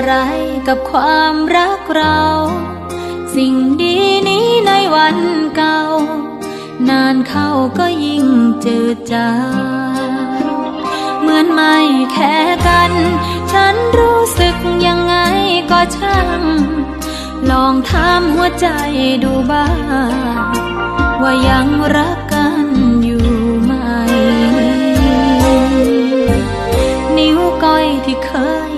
อะไรกับความรักเรา สิ่งดีนี้ในวันเก่า นานเข้าก็ยิ่งเจืดจางเหมือนไม่แค่กัน ฉันรู้สึกยังไงก็ช่าง ลองถามหัวใจดูบ้างว่ายังรักกันอยู่ไหม นิ้วก้อยที่เคย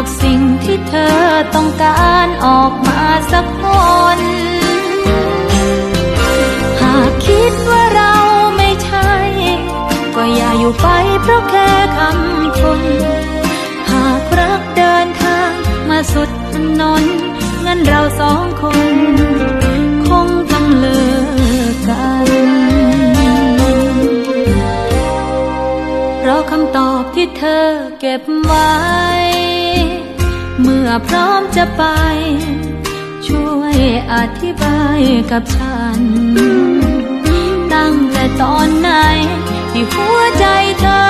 อกสิ่งที่เธอต้องการออกมาสักคน หากคิดว่าเราไม่ใช่ ก็อย่าอยู่ไปเพราะแค่คำคน หากรักเดินทางมาสุดถนนงั้นเราสองคน คงต้องเลิกกันเพราะคำตอบที่เธอเก็บไว้ อพร้อมจะไป ช่วยอธิบายกับฉัน ตั้งแต่ตอนไหนที่หัวใจเธอ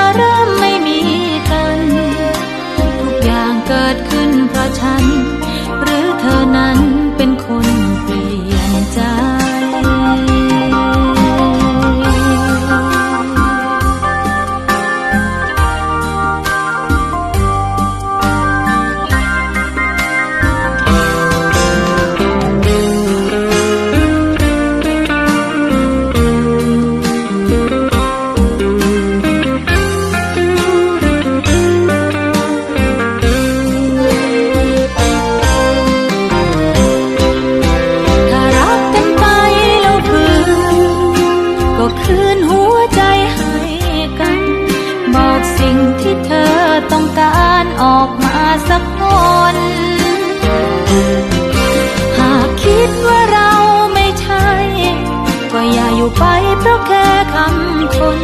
อยู่ไปเพราะแค่คำคน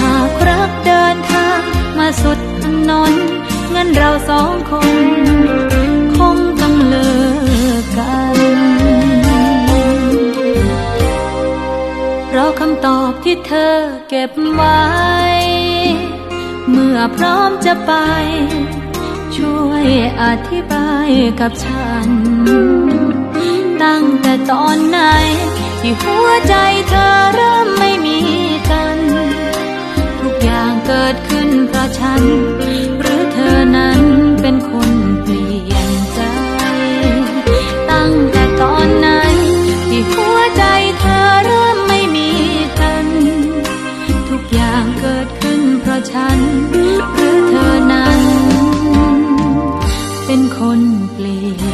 หากรักเดินทางมาสุดถนนงั้นเราสองคน คงต้องเลิกกัน เพราะคำตอบที่เธอเก็บไว้ เมื่อพร้อมจะไป ช่วยอธิบายกับฉัน ตั้งแต่ตอนไหน ที่หัวใจเธอเริ่มไม่มีกัน ทุกอย่างเกิดขึ้นเพราะฉัน หรือเธอนั้นเป็นคนเปลี่ยนใจ ตั้งแต่ตอนนั้น ที่หัวใจเธอเริ่มไม่มีกัน ทุกอย่างเกิดขึ้นเพราะฉัน หรือเธอนั้น เป็นคนเปลี่ยน